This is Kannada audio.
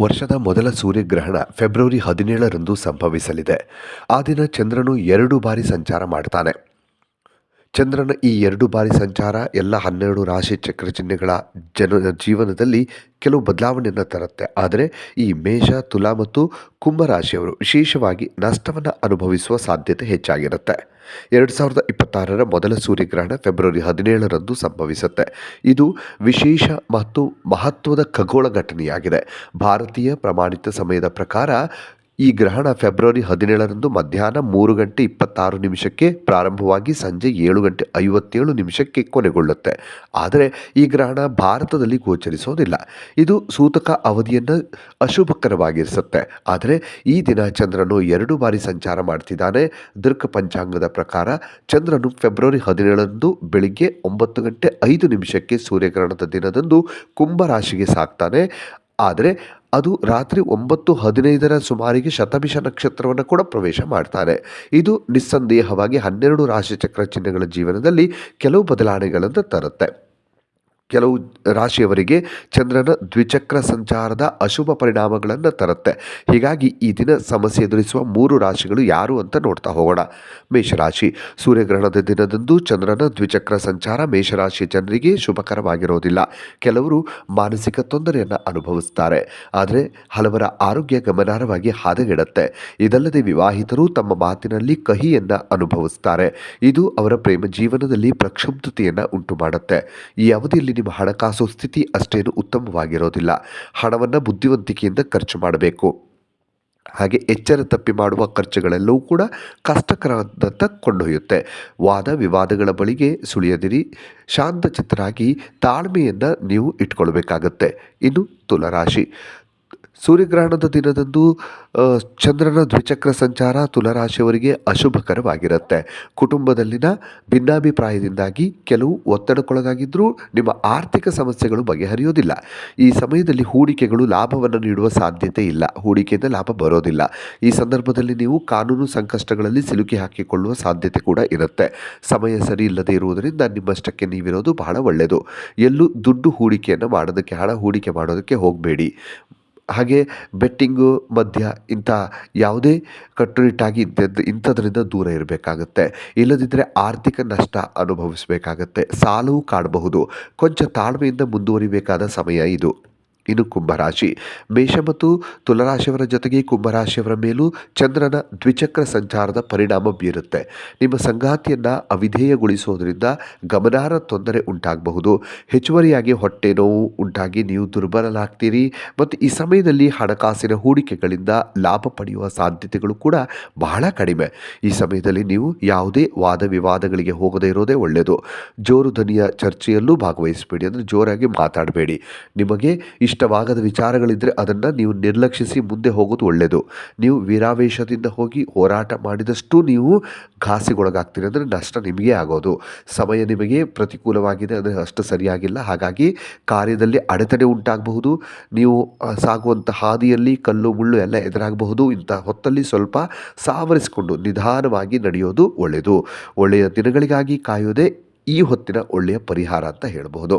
ವರ್ಷದ ಮೊದಲ ಸೂರ್ಯಗ್ರಹಣ ಫೆಬ್ರವರಿ ಹದಿನೇಳರಂದು ಸಂಭವಿಸಲಿದೆ. ಆ ದಿನ ಚಂದ್ರನು ಎರಡು ಬಾರಿ ಸಂಚಾರ ಮಾಡ್ತಾನೆ. ಚಂದ್ರನ ಈ ಎರಡು ಬಾರಿ ಸಂಚಾರ ಎಲ್ಲ ಹನ್ನೆರಡು ರಾಶಿ ಚಕ್ರ ಚಿಹ್ನೆಗಳ ಜನ ಜೀವನದಲ್ಲಿ ಕೆಲವು ಬದಲಾವಣೆಯನ್ನು ತರುತ್ತೆ. ಆದರೆ ಈ ಮೇಷ, ತುಲಾ ಮತ್ತು ಕುಂಭ ರಾಶಿಯವರು ವಿಶೇಷವಾಗಿ ನಷ್ಟವನ್ನು ಅನುಭವಿಸುವ ಸಾಧ್ಯತೆ ಹೆಚ್ಚಾಗಿರುತ್ತೆ. ಎರಡು ಸಾವಿರದ ಇಪ್ಪತ್ತಾರರ ಮೊದಲ ಸೂರ್ಯಗ್ರಹಣ ಫೆಬ್ರವರಿ ಹದಿನೇಳರಂದು ಸಂಭವಿಸುತ್ತೆ. ಇದು ವಿಶೇಷ ಮತ್ತು ಮಹತ್ವದ ಖಗೋಳ ಘಟನೆಯಾಗಿದೆ. ಭಾರತೀಯ ಪ್ರಮಾಣಿತ ಸಮಯದ ಪ್ರಕಾರ ಈ ಗ್ರಹಣ ಫೆಬ್ರವರಿ ಹದಿನೇಳರಂದು ಮಧ್ಯಾಹ್ನ ಮೂರು ಗಂಟೆ ಇಪ್ಪತ್ತಾರು ನಿಮಿಷಕ್ಕೆ ಪ್ರಾರಂಭವಾಗಿ ಸಂಜೆ ಏಳು ಗಂಟೆ ಐವತ್ತೇಳು ನಿಮಿಷಕ್ಕೆ ಕೊನೆಗೊಳ್ಳುತ್ತೆ. ಆದರೆ ಈ ಗ್ರಹಣ ಭಾರತದಲ್ಲಿ ಗೋಚರಿಸೋದಿಲ್ಲ ಇದು ಸೂತಕ ಅವಧಿಯನ್ನು ಅಶುಭಕರವಾಗಿರಿಸುತ್ತೆ. ಆದರೆ ಈ ದಿನ ಚಂದ್ರನು ಎರಡು ಬಾರಿ ಸಂಚಾರ ಮಾಡ್ತಿದ್ದಾನೆ. ದೃಕ್ ಪಂಚಾಂಗದ ಪ್ರಕಾರ ಚಂದ್ರನು ಫೆಬ್ರವರಿ ಹದಿನೇಳರಂದು ಬೆಳಿಗ್ಗೆ ಒಂಬತ್ತು ಗಂಟೆ ಐದು ನಿಮಿಷಕ್ಕೆ ಸೂರ್ಯಗ್ರಹಣದ ದಿನದಂದು ಕುಂಭ ರಾಶಿಗೆ ಸಾಕ್ತಾನೆ. ಆದರೆ ಅದು ರಾತ್ರಿ ಒಂಬತ್ತು ಹದಿನೈದರ ಸುಮಾರಿಗೆ ಶತಭಿಷ ನಕ್ಷತ್ರವನ್ನು ಕೂಡ ಪ್ರವೇಶ ಮಾಡ್ತಾರೆ ಇದು ನಿಸ್ಸಂದೇಹವಾಗಿ ಹನ್ನೆರಡು ರಾಶಿಚಕ್ರ ಚಿಹ್ನೆಗಳ ಜೀವನದಲ್ಲಿ ಕೆಲವು ಬದಲಾವಣೆಗಳನ್ನು ತರುತ್ತೆ. ಕೆಲವು ರಾಶಿಯವರಿಗೆ ಚಂದ್ರನ ದ್ವಿಚಕ್ರ ಸಂಚಾರದ ಅಶುಭ ಪರಿಣಾಮಗಳನ್ನು ತರುತ್ತೆ. ಹೀಗಾಗಿ ಈ ದಿನ ಸಮಸ್ಯೆ ಎದುರಿಸುವ ಮೂರು ರಾಶಿಗಳು ಯಾರು ಅಂತ ನೋಡ್ತಾ ಹೋಗೋಣ. ಮೇಷರಾಶಿ, ಸೂರ್ಯಗ್ರಹಣದ ದಿನದಂದು ಚಂದ್ರನ ದ್ವಿಚಕ್ರ ಸಂಚಾರ ಮೇಷರಾಶಿಯ ಜನರಿಗೆ ಶುಭಕರವಾಗಿರೋದಿಲ್ಲ. ಕೆಲವರು ಮಾನಸಿಕ ತೊಂದರೆಯನ್ನು ಅನುಭವಿಸ್ತಾರೆ. ಆದರೆ ಹಲವರ ಆರೋಗ್ಯ ಗಮನಾರ್ಹವಾಗಿ ಹಾದಗೆಡುತ್ತೆ. ಇದಲ್ಲದೆ ವಿವಾಹಿತರು ತಮ್ಮ ಮಾತಿನಲ್ಲಿ ಕಹಿಯನ್ನು ಅನುಭವಿಸ್ತಾರೆ. ಇದು ಅವರ ಪ್ರೇಮ ಜೀವನದಲ್ಲಿ ಪ್ರಕ್ಷುಬ್ಧತೆಯನ್ನು ಉಂಟು ಮಾಡುತ್ತೆ ಈ ಅವಧಿಯಲ್ಲಿ ನಿಮ್ಮ ಹಣಕಾಸು ಸ್ಥಿತಿ ಅಷ್ಟೇನು ಉತ್ತಮವಾಗಿರೋದಿಲ್ಲ. ಹಣವನ್ನು ಬುದ್ಧಿವಂತಿಕೆಯಿಂದ ಖರ್ಚು ಮಾಡಬೇಕು. ಹಾಗೆ ಎಚ್ಚರ ತಪ್ಪಿ ಮಾಡುವ ಖರ್ಚುಗಳೆಲ್ಲವೂ ಕೂಡ ಕಷ್ಟಕರದತ್ತ ಕೊಂಡೊಯ್ಯುತ್ತೆ. ವಾದ ವಿವಾದಗಳ ಬಳಿಗೆ ಸುಳಿಯದಿರಿ. ಶಾಂತಚಿತ್ತರಾಗಿ ತಾಳ್ಮೆಯನ್ನು ನೀವು ಇಟ್ಕೊಳ್ಬೇಕಾಗತ್ತೆ. ಇನ್ನು ತುಲರಾಶಿ. ಸೂರ್ಯಗ್ರಹಣದ ದಿನದಂದು ಚಂದ್ರನ ದ್ವಿಚಕ್ರ ಸಂಚಾರ ತುಲರಾಶಿಯವರಿಗೆ ಅಶುಭಕರವಾಗಿರುತ್ತೆ. ಕುಟುಂಬದಲ್ಲಿನ ಭಿನ್ನಾಭಿಪ್ರಾಯದಿಂದಾಗಿ ಕೆಲವು ಒತ್ತಡಕ್ಕೊಳಗಾಗಿದ್ದರೂ ನಿಮ್ಮ ಆರ್ಥಿಕ ಸಮಸ್ಯೆಗಳು ಬಗೆಹರಿಯೋದಿಲ್ಲ. ಈ ಸಮಯದಲ್ಲಿ ಹೂಡಿಕೆಗಳು ಲಾಭವನ್ನು ನೀಡುವ ಸಾಧ್ಯತೆ ಇಲ್ಲ. ಹೂಡಿಕೆಯಿಂದ ಲಾಭ ಬರೋದಿಲ್ಲ. ಈ ಸಂದರ್ಭದಲ್ಲಿ ನೀವು ಕಾನೂನು ಸಂಕಷ್ಟಗಳಲ್ಲಿ ಸಿಲುಕಿ ಹಾಕಿಕೊಳ್ಳುವ ಸಾಧ್ಯತೆ ಕೂಡ ಇರುತ್ತೆ. ಸಮಯ ಸರಿ ಇಲ್ಲದೆ ಇರುವುದರಿಂದ ನಿಮ್ಮಷ್ಟಕ್ಕೆ ನೀವಿರೋದು ಬಹಳ ಒಳ್ಳೆಯದು ಎಲ್ಲೂ ದುಡ್ಡು ಹೂಡಿಕೆಯನ್ನು ಮಾಡೋದಕ್ಕೆ, ಹಣ ಹೂಡಿಕೆ ಮಾಡೋದಕ್ಕೆ ಹೋಗಬೇಡಿ. ಹಾಗೆ ಬೆಟ್ಟಿಂಗು, ಮದ್ಯ ಇಂಥ ಯಾವುದೇ ಕಟ್ಟುನಿಟ್ಟಾಗಿ ಇಂಥದ್ದು, ಇಂಥದ್ರಿಂದ ದೂರ ಇರಬೇಕಾಗತ್ತೆ. ಇಲ್ಲದಿದ್ದರೆ ಆರ್ಥಿಕ ನಷ್ಟ ಅನುಭವಿಸಬೇಕಾಗತ್ತೆ. ಸಾಲವೂ ಕಾಡಬಹುದು ಕೊಂಚ ತಾಳ್ಮೆಯಿಂದ ಮುಂದುವರಿಬೇಕಾದ ಸಮಯ ಇದು. ಇನ್ನು ಕುಂಭರಾಶಿ. ಮೇಷ ಮತ್ತು ತುಲರಾಶಿಯವರ ಜೊತೆಗೆ ಕುಂಭರಾಶಿಯವರ ಮೇಲೂ ಚಂದ್ರನ ದ್ವಿಚಕ್ರ ಸಂಚಾರದ ಪರಿಣಾಮ ಬೀರುತ್ತೆ. ನಿಮ್ಮ ಸಂಗಾತಿಯನ್ನು ಅವಿಧೇಯಗೊಳಿಸೋದ್ರಿಂದ ಗಮನಾರ್ಹ ತೊಂದರೆ ಉಂಟಾಗಬಹುದು. ಹೆಚ್ಚುವರಿಯಾಗಿ ಹೊಟ್ಟೆ ನೋವು ಉಂಟಾಗಿ ನೀವು ದುರ್ಬಲರಾಗ್ತೀರಿ ಮತ್ತು ಈ ಸಮಯದಲ್ಲಿ ಹಣಕಾಸಿನ ಹೂಡಿಕೆಗಳಿಂದ ಲಾಭ ಪಡೆಯುವ ಸಾಧ್ಯತೆಗಳು ಕೂಡ ಬಹಳ ಕಡಿಮೆ. ಈ ಸಮಯದಲ್ಲಿ ನೀವು ಯಾವುದೇ ವಾದ ವಿವಾದಗಳಿಗೆ ಹೋಗದೇ ಇರೋದೇ ಒಳ್ಳೆಯದು. ಜೋರು ಧ್ವನಿಯ ಚರ್ಚೆಯಲ್ಲೂ ಭಾಗವಹಿಸಬೇಡಿ. ಅಂದರೆ ಜೋರಾಗಿ ಮಾತಾಡಬೇಡಿ. ನಿಮಗೆ ಇಷ್ಟವಾಗದ ವಿಚಾರಗಳಿದ್ದರೆ ಅದನ್ನು ನೀವು ನಿರ್ಲಕ್ಷಿಸಿ ಮುಂದೆ ಹೋಗೋದು ಒಳ್ಳೆಯದು ನೀವು ವೀರಾವೇಶದಿಂದ ಹೋಗಿ ಹೋರಾಟ ಮಾಡಿದಷ್ಟು ನೀವು ಘಾಸಿಗೊಳಗಾಗ್ತೀರಿ. ಅಂದರೆ ನಷ್ಟ ನಿಮಗೆ ಆಗೋದು. ಸಮಯ ನಿಮಗೆ ಪ್ರತಿಕೂಲವಾಗಿದೆ ಅಂದರೆ ಅಷ್ಟು ಸರಿಯಾಗಿಲ್ಲ. ಹಾಗಾಗಿ ಕಾರ್ಯದಲ್ಲಿ ಅಡೆತಡೆ ಉಂಟಾಗಬಹುದು. ನೀವು ಸಾಗುವಂಥ ಹಾದಿಯಲ್ಲಿ ಕಲ್ಲು ಮುಳ್ಳು ಎಲ್ಲ ಎದುರಾಗಬಹುದು. ಇಂಥ ಹೊತ್ತಲ್ಲಿ ಸ್ವಲ್ಪ ಸಾವರಿಸಿಕೊಂಡು ನಿಧಾನವಾಗಿ ನಡೆಯೋದು ಒಳ್ಳೆಯದು ಒಳ್ಳೆಯ ದಿನಗಳಿಗಾಗಿ ಕಾಯೋದೇ ಈ ಹೊತ್ತಿನ ಒಳ್ಳೆಯ ಪರಿಹಾರ ಅಂತ ಹೇಳಬಹುದು.